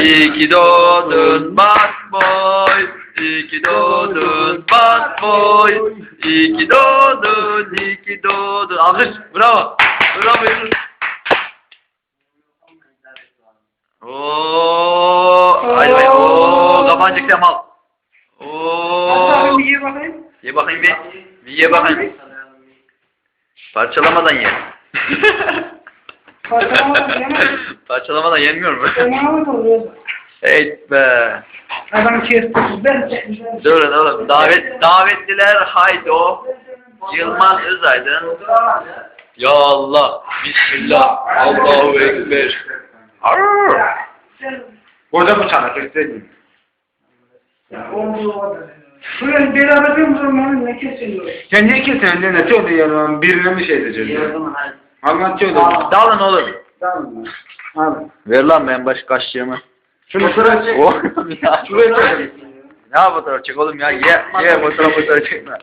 İyi ki doğdun bad boy. İyi ki doğdun bad boy. İyi ki doğdun, iyi ki doğdun. Alkış, bravo. Bravo Yunus. Oo, haydi be. Oo, kapancık Kemal. Oo. Bir ye. Ye bakayım bir. Bir ye bakayım. Parçalamadan ye. Parçalamadan yemez. Parçalamadan yenmiyor mu? Oluyor. Evet be. Adam kesti. Ben. Durun oğlum. Davet, davetliler haydo. Yılmaz Özaydın. Ya Allah. Bismillah. Allahu Ekber. Arr. Burada bu çana göstereyim. Şuraya beraber bir zaman ne kesiyor? Sen niye kesin ne ya birine mi şey edeceğiz? Anlat söyle. Dalın oğlum. Tamam. Abi. Ver lan ben baş kaşığımı. Şunu sıra çek. Oğlum ya. Şuraya çek. Ne fotoğraf çek oğlum ya. Ye, ye fotoğraf fotoğraf çekme.